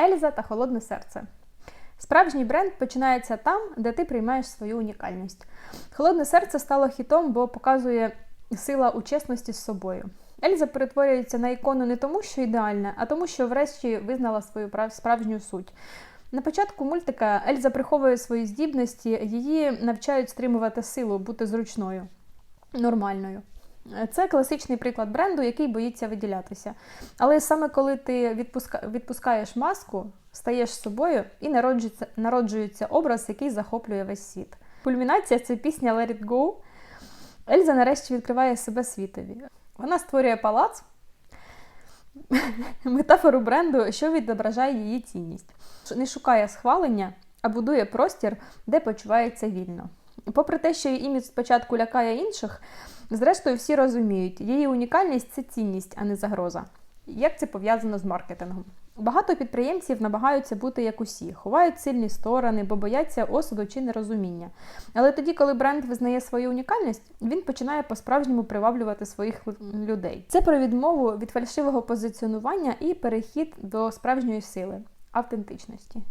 Ельза та холодне серце. Справжній бренд починається там, де ти приймаєш свою унікальність. Холодне серце стало хітом, бо показує сила у чесності з собою. Ельза перетворюється на ікону не тому, що ідеальна, а тому, що врешті визнала свою справжню суть. На початку мультика Ельза приховує свої здібності, її навчають стримувати силу, бути зручною, нормальною. Це класичний приклад бренду, який боїться виділятися. Але саме коли ти відпуска... відпускаєш маску, стаєш собою і народжується, народжується образ, який захоплює весь світ. Кульмінація це пісня Let It Go. Ельза нарешті відкриває себе світові. Вона створює палац, метафору бренду, що відображає її цінність. Не шукає схвалення, а будує простір, де почувається вільно. Попри те, що її імідж спочатку лякає інших, зрештою всі розуміють, її унікальність це цінність, а не загроза. Як це пов'язано з маркетингом? Багато підприємців намагаються бути як усі, ховають сильні сторони, бо бояться осуду чи нерозуміння. Але тоді, коли бренд визнає свою унікальність, він починає по-справжньому приваблювати своїх людей. Це про відмову від фальшивого позиціонування і перехід до справжньої сили, автентичності.